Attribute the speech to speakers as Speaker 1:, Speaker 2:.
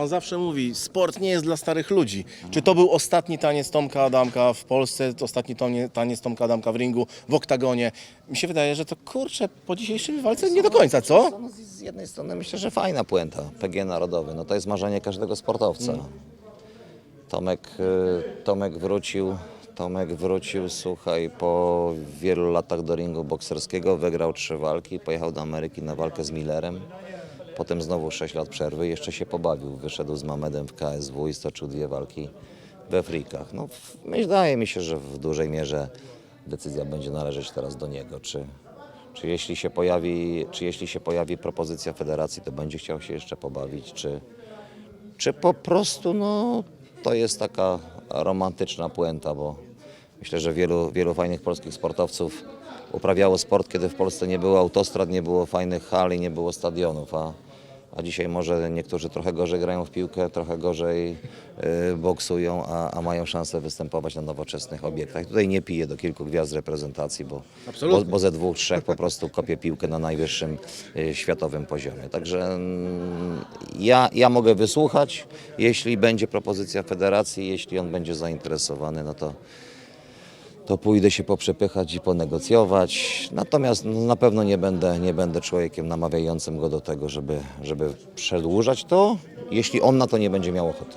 Speaker 1: On zawsze mówi, sport nie jest dla starych ludzi. Czy to był ostatni taniec Tomka Adamka w Polsce, ostatni taniec Tomka Adamka w ringu, w oktagonie? Mi się wydaje, że to kurczę, po dzisiejszym walce nie do końca, co?
Speaker 2: Z- z jednej strony myślę, że fajna puenta, PG Narodowy, no to jest marzenie każdego sportowca. Tomek, y, Tomek wrócił, Tomek wrócił, słuchaj, po wielu latach do ringu bokserskiego, wygrał trzy walki, pojechał do Ameryki na walkę z Millerem, potem znowu 6 lat przerwy, jeszcze się pobawił, wyszedł z Mamedem w KSW i stoczył dwie walki we frikach. No, wydaje mi się, że w dużej mierze decyzja będzie należeć teraz do niego, czy, czy jeśli się pojawi, czy jeśli się pojawi propozycja federacji, to będzie chciał się jeszcze pobawić, czy, czy po prostu no, to jest taka romantyczna puenta, bo myślę, że wielu, wielu fajnych polskich sportowców uprawiało sport, kiedy w Polsce nie było autostrad, nie było fajnych hal i nie było stadionów, a, a dzisiaj może niektórzy trochę gorzej grają w piłkę, trochę gorzej y, boksują, a, a mają szansę występować na nowoczesnych obiektach. Tutaj nie piję do kilku gwiazd reprezentacji, bo, bo,
Speaker 1: Absolutnie.
Speaker 2: bo ze dwóch, trzech po prostu kopię piłkę na najwyższym y, światowym poziomie. Także mm, ja, ja mogę wysłuchać, jeśli będzie propozycja federacji, jeśli on będzie zainteresowany, no to, to pójdę się poprzepychać i ponegocjować. Natomiast no, na pewno nie będę, nie będę człowiekiem namawiającym go do tego, żeby, żeby przedłużać to, jeśli on na to nie będzie miał ochoty.